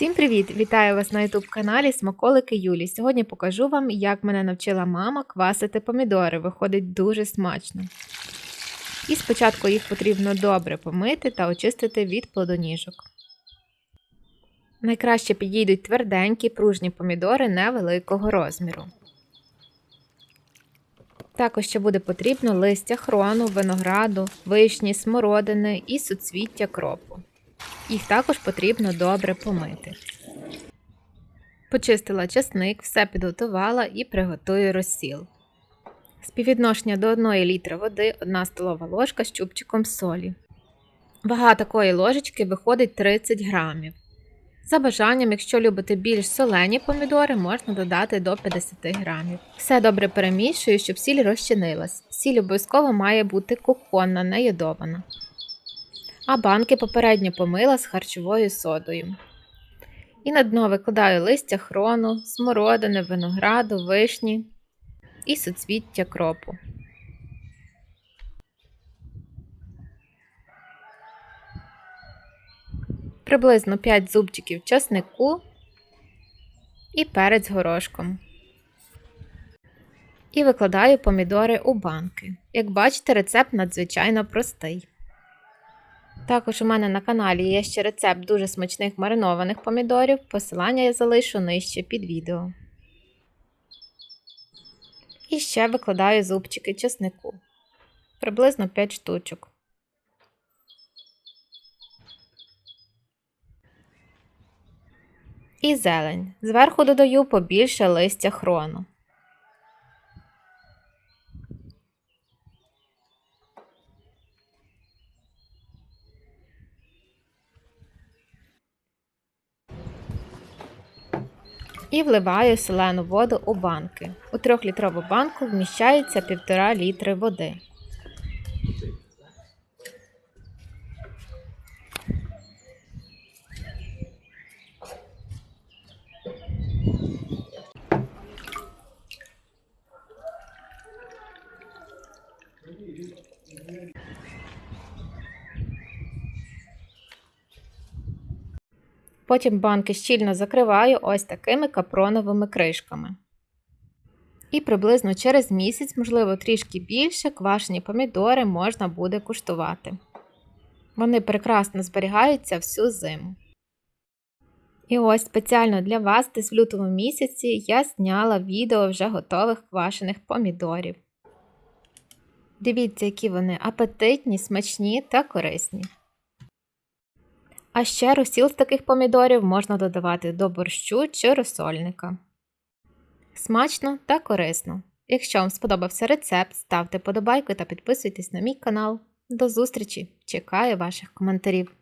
Всім привіт! Вітаю вас на youtube каналі Смаколики Юлі. Сьогодні покажу вам, як мене навчила мама квасити помідори. Виходить дуже смачно. І спочатку їх потрібно добре помити та очистити від плодоніжок. Найкраще підійдуть тверденькі пружні помідори невеликого розміру. Також ще буде потрібно листя хрону, винограду, вишні, смородини і суцвіття кропу. Їх також потрібно добре помити. Почистила часник, все підготувала і приготую розсіл. Співвідношення до 1 літра води 1 столова ложка з чубчиком солі. Вага такої ложечки виходить 30 грамів. За бажанням, якщо любите більш солені помідори, можна додати до 50 грамів. Все добре перемішую, щоб сіль розчинилась. Сіль обов'язково має бути кухонна, не йодована а банки попередньо помила з харчовою содою. І на дно викладаю листя хрону, смородини, винограду, вишні і суцвіття кропу. Приблизно 5 зубчиків часнику і перець горошком. І викладаю помідори у банки. Як бачите, рецепт надзвичайно простий. Також у мене на каналі є ще рецепт дуже смачних маринованих помідорів. Посилання я залишу нижче під відео. І ще викладаю зубчики чеснику. Приблизно 5 штучок. І зелень. Зверху додаю побільше листя хрону. І вливаю солену воду у банки. У 3-літрову банку вміщається 1,5 літри води. Потім банки щільно закриваю ось такими капроновими кришками. І приблизно через місяць, можливо, трішки більше, квашені помідори можна буде куштувати. Вони прекрасно зберігаються всю зиму. І ось спеціально для вас десь в лютому місяці я зняла відео вже готових квашених помідорів. Дивіться, які вони апетитні, смачні та корисні. А ще розсіл з таких помідорів можна додавати до борщу чи розсольника. Смачно та корисно. Якщо вам сподобався рецепт, ставте подобайку та підписуйтесь на мій канал. До зустрічі! Чекаю ваших коментарів.